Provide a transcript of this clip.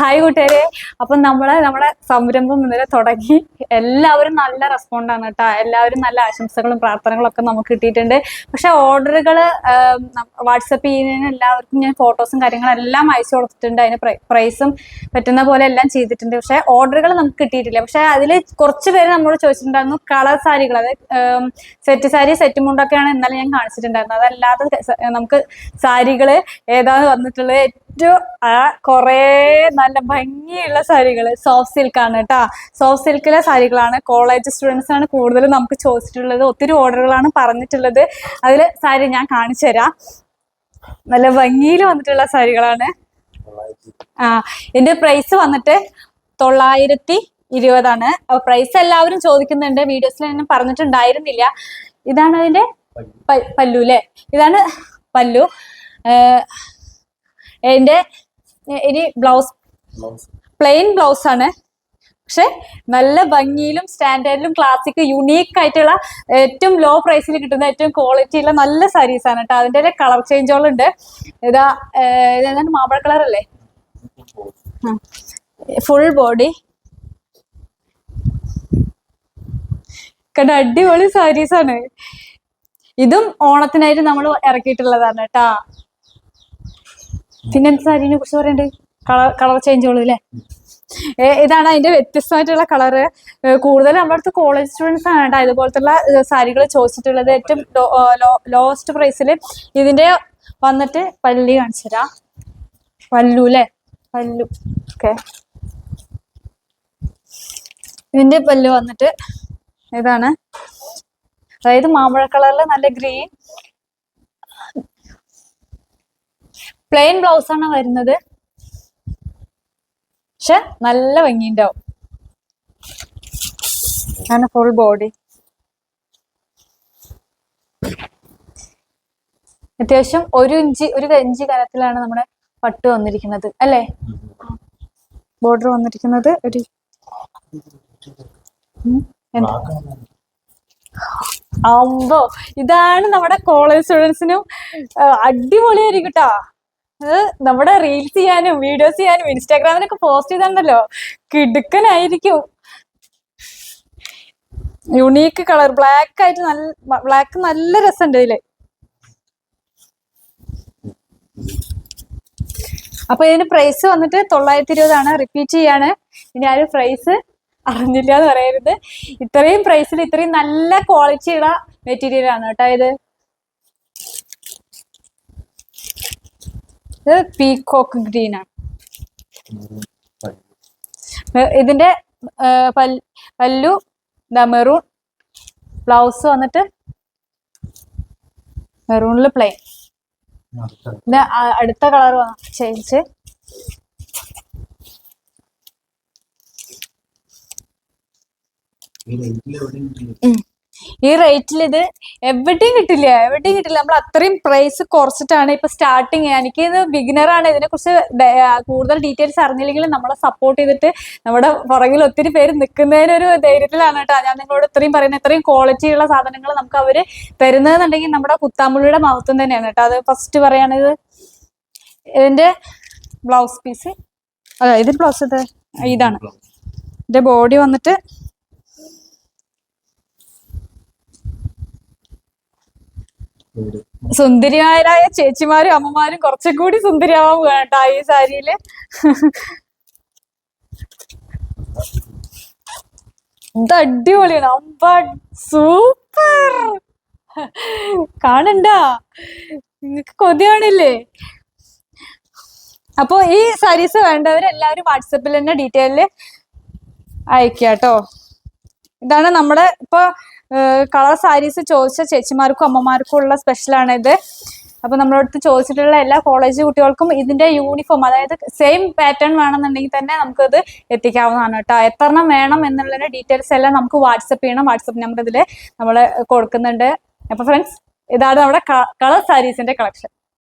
Hi കൂട്ടുകാരെ. അപ്പം നമ്മളെ നമ്മുടെ സംരംഭം ഇന്നലെ തുടങ്ങി. എല്ലാവരും നല്ല റെസ്പോണ്ടാണ് കേട്ടോ എല്ലാവരും നല്ല ആശംസകളും പ്രാർത്ഥനകളും ഒക്കെ നമുക്ക് കിട്ടിയിട്ടുണ്ട്. പക്ഷെ ഓർഡറുകൾ വാട്സപ്പ് ചെയ്യുന്നതിന് എല്ലാവർക്കും ഞാൻ ഫോട്ടോസും കാര്യങ്ങളും എല്ലാം അയച്ചു കൊടുത്തിട്ടുണ്ട്. അതിന് പ്രൈസും പറ്റുന്ന പോലെ എല്ലാം ചെയ്തിട്ടുണ്ട്. പക്ഷെ ഓർഡറുകൾ നമുക്ക് കിട്ടിയിട്ടില്ല. പക്ഷെ അതിൽ കുറച്ച് പേര് നമ്മളോട് ചോദിച്ചിട്ടുണ്ടായിരുന്നു കളർ സാരികൾ അതായത് സെറ്റ് സാരി സെറ്റ് മുണ്ടൊക്കെയാണ് ഇന്നലെ ഞാൻ കാണിച്ചിട്ടുണ്ടായിരുന്നത്. അതല്ലാതെ നമുക്ക് സാരികൾ ഏതാണ് വന്നിട്ടുള്ളത് ആ കുറേ നല്ല ഭംഗിയുള്ള സാരികൾ സോഫ്റ്റ് സിൽക്ക് ആണ് കേട്ടോ സോഫ്റ്റ് സിൽക്കിലെ സാരികളാണ്. കോളേജ് സ്റ്റുഡൻസ് ആണ് കൂടുതലും നമുക്ക് ചോദിച്ചിട്ടുള്ളത്. ഒത്തിരി ഓർഡറുകളാണ് പറഞ്ഞിട്ടുള്ളത്. അതിൽ സാരി ഞാൻ കാണിച്ചു തരാം. നല്ല ഭംഗിയിൽ വന്നിട്ടുള്ള സാരികളാണ്. ആ ഇതിന്റെ പ്രൈസ് വന്നിട്ട് തൊള്ളായിരത്തി ഇരുപതാണ്. അപ്പൊ പ്രൈസ് എല്ലാവരും ചോദിക്കുന്നുണ്ട്. വീഡിയോസിൽ ഞാൻ പറഞ്ഞിട്ടുണ്ടായിരുന്നില്ല. ഇതാണ് അതിന്റെ പല്ലു അല്ലേ ഇതാണ് പല്ലു. ഇതിന്റെ ഇനി ബ്ലൗസ്. പ്ലെയിൻ ബ്ലൗസ് ആണ്. പക്ഷെ നല്ല ഭംഗിയിലും സ്റ്റാൻഡേർഡിലും ക്ലാസിക് യുണീക്ക് ആയിട്ടുള്ള ഏറ്റവും ലോ പ്രൈസിൽ കിട്ടുന്ന ഏറ്റവും ക്വാളിറ്റി ഉള്ള നല്ല സാരീസ് ആണ് കേട്ടോ അതിന്റെ കളർ ചേഞ്ചുകളുണ്ട് ഇതാ ഇതെന്താണ് മാമ്പഴ കളർ അല്ലേ? ഫുൾ ബോഡി കണ്ട? അടിപൊളി സാരീസ് ആണ്. ഇതും ഓണത്തിനായിട്ട് നമ്മൾ ഇറക്കിയിട്ടുള്ളതാണ് കേട്ടാ പിന്നെ എന്ത് സാരീനെ കുറിച്ച് പറയണ്ടേ? കളർ കളർ ചേഞ്ചുകളും അല്ലേ ഇതാണ് അതിന്റെ വ്യത്യസ്തമായിട്ടുള്ള കളറ് കൂടുതൽ നമ്മുടെ അടുത്ത് കോളേജ് സ്റ്റുഡൻസ് ആണ് ഇതുപോലത്തുള്ള സാരികൾ ചോദിച്ചിട്ടുള്ളത് ഏറ്റവും ലോവസ്റ്റ് പ്രൈസിൽ ഇതിന്റെ വന്നിട്ട് പല്ലി കാണിച്ചു തരാം. പല്ലു അല്ലേ പല്ലു. ഓക്കെ. ഇതിന്റെ പല്ലു വന്നിട്ട് ഇതാണ്. അതായത് മാമ്പഴ കളറിൽ നല്ല ഗ്രീൻ പ്ലെയിൻ ബ്ലൗസ് ആണ് വരുന്നത്? പക്ഷെ നല്ല ഭംഗിയുണ്ടാവും. ആണ് ഫുൾ ബോഡി അത്യാവശ്യം ഒരു ഇഞ്ച് ഒരു ഇഞ്ച് കനത്തിലാണ് നമ്മുടെ പട്ട് വന്നിരിക്കുന്നത് അല്ലേ? ബോർഡർ വന്നിരിക്കുന്നത് ഒരു ഇതാണ് നമ്മുടെ കോളേജ് സ്റ്റുഡൻസിനും അടിപൊളിയായിരിക്കും കേട്ടോ നമ്മുടെ റീൽസ് ചെയ്യാനും വീഡിയോസ് ചെയ്യാനും ഇൻസ്റ്റാഗ്രാമിലൊക്കെ പോസ്റ്റ് ചെയ്താണ്ടല്ലോ. കിടുക്കനായിരിക്കും. യുണീക്ക് കളർ ബ്ലാക്ക് ആയിട്ട് നല്ല ബ്ലാക്ക് നല്ല രസമുണ്ട് ഇതിൽ. അപ്പൊ ഇതിന് പ്രൈസ് വന്നിട്ട് തൊള്ളായിരത്തി ഇരുപതാണ് റിപ്പീറ്റ് ചെയ്യാണ്. ഇനി ആരും പ്രൈസ് അറിഞ്ഞില്ല എന്ന് പറയരുത്. ഇത്രയും പ്രൈസിൽ ഇത്രയും നല്ല ക്വാളിറ്റിയുള്ള മെറ്റീരിയലാണ് കേട്ടോ ഇത്. ഇത് പീകോക്ക് ഗ്രീൻ ആണ് ഇതിന്റെ പല്ലു മെറൂൺ ബ്ലൗസ് വന്നിട്ട് മെറൂണിൽ പ്ലെയിൻ. അടുത്ത കളർ ചേഞ്ച്. ഈ റേറ്റിൽ ഇത് എവിടെയും കിട്ടില്ല എവിടെയും കിട്ടില്ല. നമ്മൾ അത്രയും പ്രൈസ് കുറച്ചിട്ടാണ് ഇപ്പൊ സ്റ്റാർട്ടിങ് എനിക്ക് ഇത് ബിഗിനർ ആണ്. ഇതിനെ കുറിച്ച് കൂടുതൽ ഡീറ്റെയിൽസ് അറിഞ്ഞില്ലെങ്കിലും നമ്മളെ സപ്പോർട്ട് ചെയ്തിട്ട് നമ്മുടെ പുറകിൽ ഒത്തിരി പേര് നിൽക്കുന്നതിനൊരു ധൈര്യത്തിലാണ് കേട്ടോ. ഞാൻ നിങ്ങളോട് ഇത്രയും പറയുന്നത് ഇത്രയും ക്വാളിറ്റി ഉള്ള സാധനങ്ങൾ നമുക്ക് അവർ തരുന്നതെന്നുണ്ടെങ്കിൽ നമ്മുടെ കുത്താമ്പുള്ളിയുടെ മഹത്വം തന്നെയാണ് കേട്ടോ. അത് ഫസ്റ്റ് പറയുകയാണിത് ഇതിന്റെ ബ്ലൗസ് പീസ് അതെ ഇതിന്റെ ബ്ലൗസ് ഇത്? ഇതാണ്. ഇതിന്റെ ബോഡി വന്നിട്ട് സുന്ദരിമാരായ ചേച്ചിമാരും അമ്മമാരും കുറച്ചും കൂടി സുന്ദരിയാവാൻ ഈ സാരിയിൽ. ഇത് അടിപൊളിയാണ് അമ്പ സൂപ്പർ കാണണ്ട. നിങ്ങക്ക് കൊതിയാണില്ലേ അപ്പൊ ഈ സാരീസ് വേണ്ടവർ എല്ലാവരും വാട്സപ്പിൽ തന്നെ ഡീറ്റെയിൽ അയക്കുക കേട്ടോ ഇതാണ് നമ്മുടെ ഇപ്പൊ കളർ സാരീസ് ചോദിച്ച ചേച്ചിമാർക്കും അമ്മമാർക്കും ഉള്ള സ്പെഷ്യലാണ് ഇത്. അപ്പൊ നമ്മളടുത്ത് ചോദിച്ചിട്ടുള്ള എല്ലാ കോളേജ് കുട്ടികൾക്കും ഇതിന്റെ യൂണിഫോം അതായത് സെയിം പാറ്റേൺ വേണമെന്നുണ്ടെങ്കിൽ തന്നെ നമുക്ക് ഇത് എത്തിക്കാവുന്നതാണ് കേട്ടോ. എത്രണം വേണം എന്നുള്ള ഡീറ്റെയിൽസ് എല്ലാം നമുക്ക് വാട്സപ്പ് ചെയ്യണം. വാട്സപ്പ് നമ്പർ ഇതിൽ നമ്മൾ കൊടുക്കുന്നുണ്ട്. അപ്പൊ ഫ്രണ്ട്സ് ഇതാണ് നമ്മുടെ കളർ സാരീസിന്റെ കളക്ഷൻ